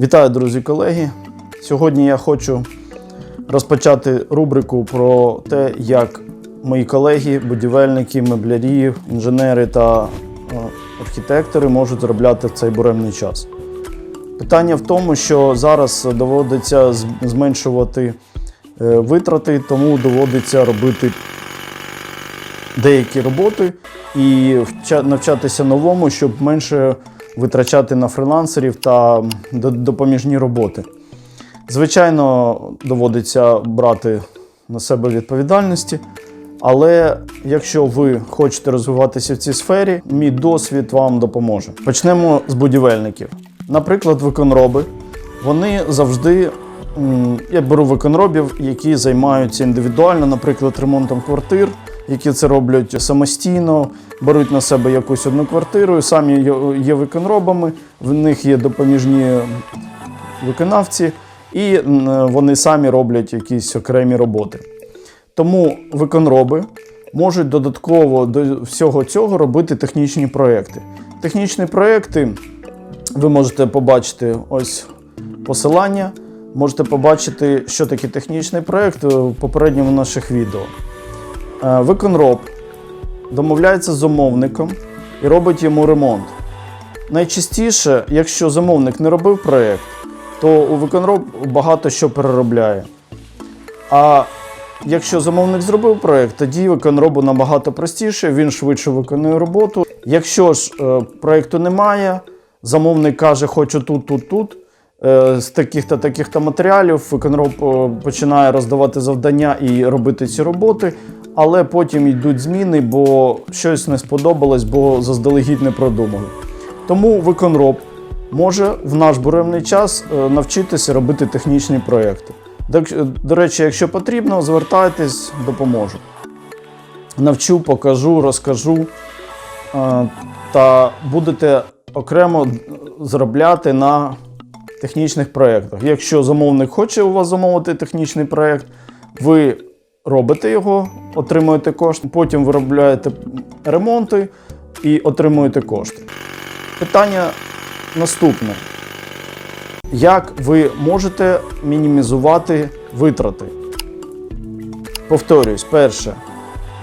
Вітаю, друзі колеги. Сьогодні я хочу розпочати рубрику про те, як мої колеги, будівельники, меблярі, інженери та е, архітектори можуть заробляти в цей буремний час. Питання в тому, що зараз доводиться зменшувати е, витрати, тому доводиться робити деякі роботи і навчатися новому, щоб менше витрачати на фрилансерів та допоміжні роботи. Звичайно, доводиться брати на себе відповідальності, але якщо ви хочете розвиватися в цій сфері, мій досвід вам допоможе. Почнемо з будівельників. Наприклад, виконроби. Вони завжди. Я беру виконробів, які займаються індивідуально, наприклад, ремонтом квартир, які це роблять самостійно, беруть на себе якусь одну квартиру, самі є- виконробами, в них є допоміжні виконавці, і вони самі роблять якісь окремі роботи. Тому виконроби можуть додатково до всього цього робити технічні проекти. Технічні проекти ви можете побачити ось посилання. Можете побачити, що таке технічний проект в попередньому наших відео. Е, Виконроб домовляється з замовником і робить йому ремонт. Найчастіше, якщо замовник не робив проєкт, то у виконроб багато що переробляє. А якщо замовник зробив проєкт, тоді виконробу набагато простіше, він швидше виконує роботу. Якщо ж е, проєкту немає, замовник каже, хочу тут, тут, тут. Е, З таких-то таких-то матеріалів виконроб е, починає роздавати завдання і робити ці роботи, але потім йдуть зміни, бо щось не сподобалось, бо заздалегідь не продумали. Тому виконроб може в наш буремний час е, навчитися робити технічні проекти. До речі, якщо потрібно, звертайтесь, допоможу. Навчу, покажу, розкажу та будете окремо заробляти на технічних проєктах. Якщо замовник хоче у вас замовити технічний проєкт, ви робите його, отримуєте кошти, потім виробляєте ремонти і отримуєте кошти. Питання наступне. Як ви можете мінімізувати витрати? Повторюсь, перше,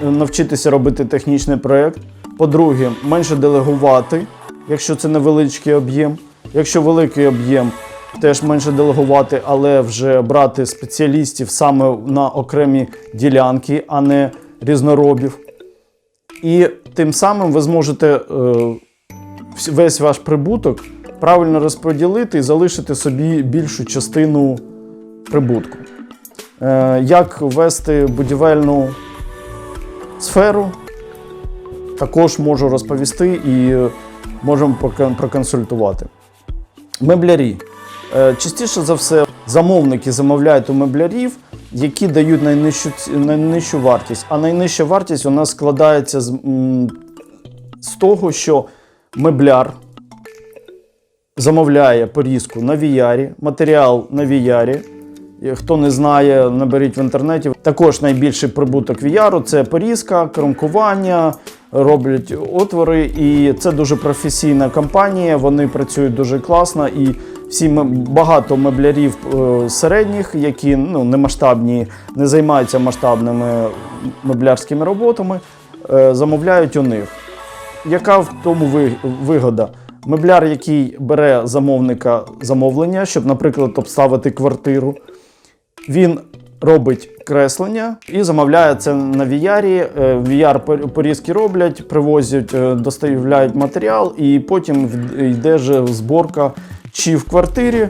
навчитися робити технічний проєкт. По-друге, менше делегувати, якщо це невеличкий об'єм. Якщо великий об'єм, теж менше делегувати, але вже брати спеціалістів саме на окремі ділянки, а не різноробів. І тим самим ви зможете е, весь ваш прибуток правильно розподілити і залишити собі більшу частину прибутку. Е, Як ввести будівельну сферу, також можу розповісти і можемо проконсультувати. Меблярі. Е, Частіше за все, замовники замовляють у меблярів, які дають найнижчу, найнижчу вартість. А найнижча вартість у нас складається з, з того, що мебляр замовляє порізку на віярі, матеріал на VR. Хто не знає, наберіть в інтернеті. Також найбільший прибуток VR – це порізка, кромкування, роблять отвори. І це дуже професійна компанія. Вони працюють дуже класно. І всі багато меблярів е, середніх, які ну, не масштабні, не займаються масштабними меблярськими роботами, е, замовляють у них. Яка в тому ви- вигода? Мебляр, який бере замовника замовлення, щоб, наприклад, обставити квартиру, він робить креслення і замовляє це на VR. Е, VR порізки роблять, привозять, е, доставляють матеріал, і потім йде же зборка чи в квартирі,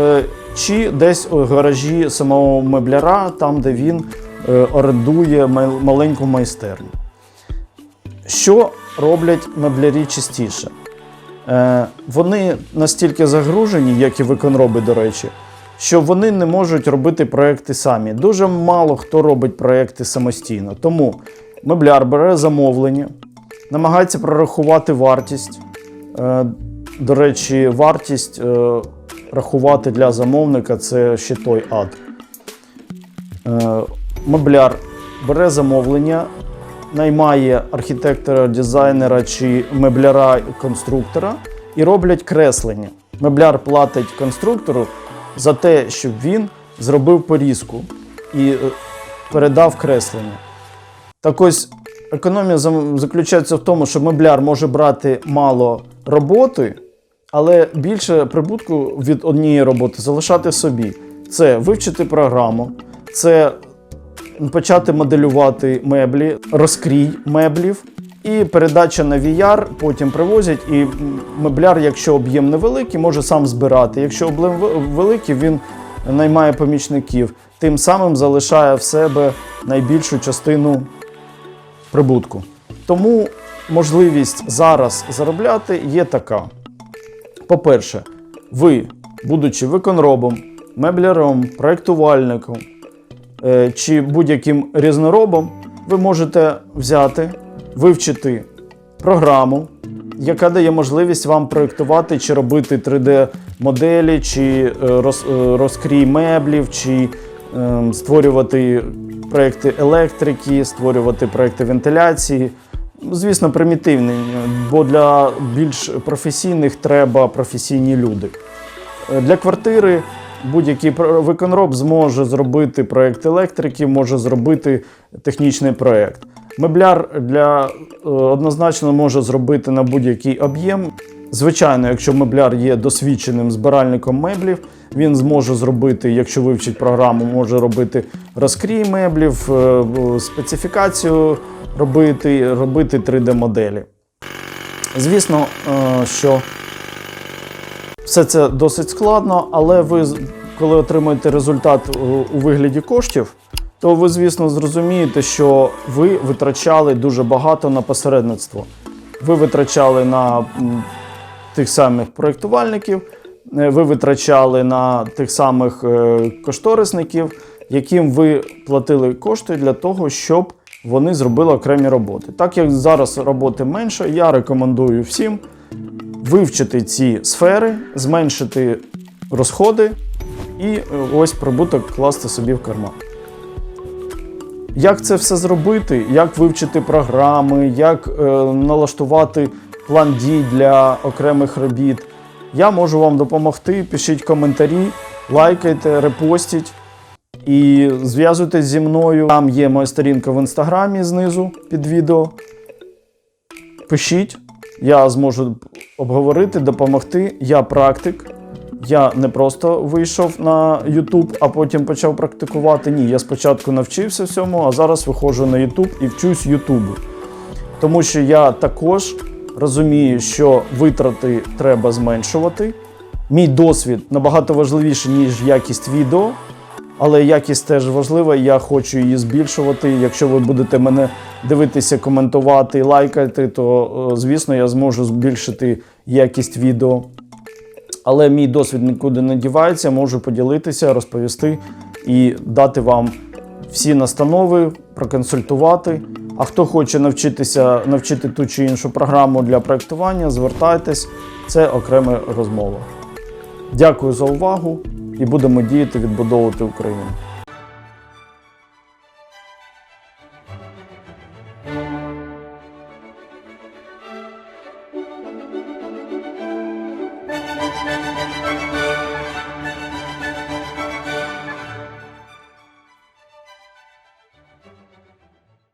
е, чи десь у гаражі самого мебляра, там, де він орендує маленьку майстерню. Що роблять меблярі частіше? Вони настільки загружені, як і виконроби, до речі, що вони не можуть робити проекти самі. Дуже мало хто робить проекти самостійно. Тому мебляр бере замовлення, намагається прорахувати вартість. Е, до речі, вартість е, рахувати для замовника це ще той ад. Е, мебляр бере замовлення, наймає архітектора, дизайнера чи мебляра конструктора і роблять креслення. Мебляр платить конструктору за те, щоб він зробив порізку і е, передав креслення. Так ось економія заключається в тому, що мебляр може брати мало роботи, але більше прибутку від однієї роботи залишати собі. Це вивчити програму, це почати моделювати меблі, розкрій меблів і передача на VR, потім привозять. І мебляр, якщо об'єм невеликий, може сам збирати. Якщо об'єм великий, він наймає помічників, тим самим залишає в себе найбільшу частину прибутку. Тому можливість зараз заробляти є така. По-перше, ви, будучи виконробом, мебляром, проєктувальником е, чи будь-яким різноробом, ви можете взяти, вивчити програму, яка дає можливість вам проєктувати чи робити 3D-моделі, чи е, е, розкрій меблів, чи е, створювати проекти електрики, створювати проекти вентиляції. Звісно, примітивні, бо для більш професійних треба професійні люди. Е, Для квартири будь-який виконроб зможе зробити проект електрики, може зробити технічний проект. Мебляр для е, однозначно може зробити на будь-який об'єм. Звичайно, якщо мебляр є досвідченим збиральником меблів, він зможе зробити, якщо вивчить програму, може робити розкрій меблів, е, специфікацію робити, робити 3D-моделі. Звісно, е, що все це досить складно, але ви, коли отримаєте результат у вигляді коштів, то ви, звісно, зрозумієте, що ви витрачали дуже багато на посередництво. Ви витрачали на тих самих проєктувальників, е, ви витрачали на тих самих е, кошторисників, яким ви платили кошти для того, щоб вони зробили окремі роботи. Так як зараз роботи менше, я рекомендую всім вивчити ці сфери, зменшити розходи і е, ось прибуток класти собі в карман. Як це все зробити? Як вивчити програми, як е, налаштувати план дій для окремих робіт? Я можу вам допомогти. Пишіть коментарі, лайкайте, репостіть і зв'язуйтесь зі мною. Там є моя сторінка в інстаграмі знизу під відео. Пишіть, я зможу обговорити, допомогти. Я практик. Я не просто вийшов на YouTube, а потім почав практикувати. Ні, я спочатку навчився всьому, а зараз виходжу на YouTube і вчусь Ютубу. Тому що я також розумію, що витрати треба зменшувати. Мій досвід набагато важливіший, ніж якість відео, але якість теж важлива, я хочу її збільшувати. Якщо ви будете мене дивитися, коментувати, лайкати, то е, звісно я зможу збільшити якість відео але мій досвід нікуди не дівається, можу поділитися, розповісти і дати вам всі настанови, проконсультувати. А хто хоче навчитися навчити ту чи іншу програму для проектування, звертайтесь, це окрема розмова. Дякую за увагу і будемо діяти, відбудовувати Україну.